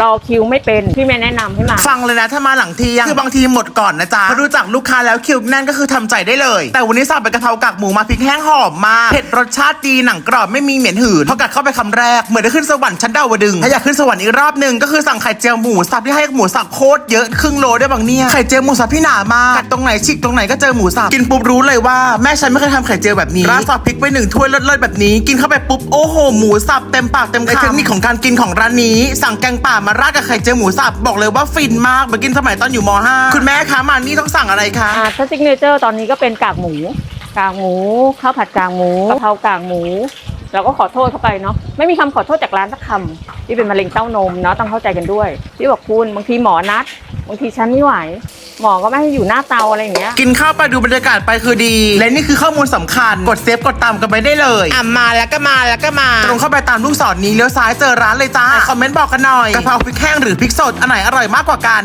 รอคิวไม่เป็น พี่ไม่แนะนำให้มา ฟังเลยนะถ้ามาหลังเที่ยงคือบางทีหมดก่อนนะจ๊ะพอดูจากลูกค้าแล้วคิวแน่นก็คือทำใจได้เลย แต่วันนี้สั่งเป็นกะเพรากากหมูมาพริกแห้งหอมมากเผ็ดรสชาติดีหนังกรอบไม่มีเหม็นหืนพอกัดเข้าไปคำแรกเหมือนได้ขึ้นสวรรค์ชั้นดาวดึงส์ถ้าอยากขึ้นสวรรค์อีกรอบหนึ่งก็คือสั่งไข่เจียวหมูสับที่ให้หมูสับโคตรเยอะครึ่งโลได้บางเนี่ยไข่เจียวหมูสับพี่หนามากกัดตรงไหนฉีกตรงไหนก็เจอหมูสับกินปุ๊บรู้เลยว่าแม่ฉันไม่เคยทำไข่เจียวแบบนี้ราดซอสพริกไปหนึ่งถ้วยเลิศๆแบบนี้ กินเข้าไปปุ๊บโอ้โหหมูสับเต็มปากเต็มคำเทคนิคของการกินของร้านนี้ สั่งแกงป่ามาราดกับไข่เจียวหมูสับบอกเลยว่าฟินมากเหมือนกินสมัยตอนอยู่ม .5 คุณแม่คะมานี่ต้องสั่งอะไรคะอ่าถ้าซิกเนเจอร์ตอนนี้ก็เป็นกากหมู กากหมูข้าวผัดกากหมูกะเพรากากหมูเราก็ขอโทษเข้าไปเนาะไม่มีคำขอโทษจากร้านสักคำที่เป็นมะเร็งเต้านมเนาะต้องเข้าใจกันด้วยที่บอกคุณบางทีหมอนัดบางทีฉันไม่ไหว หมอก็ไม่ให้อยู่หน้าเตาอะไรอย่างเงี้ย กินข้าวไปดูบรรยากาศไปคือดี และนี่คือข้อมูลสำคัญ กดเซฟกดตามกันไปได้เลยอะมาแล้วก็มาแล้วก็มา ตรงเข้าไปตามลูกศรนี้เลี้ยวซ้ายเจอร้านเลยจ้าคอมเมนต์บอกกันหน่อยกะเพราพริกแห้งหรือพริกสดอันไหนอร่อยมากกว่ากัน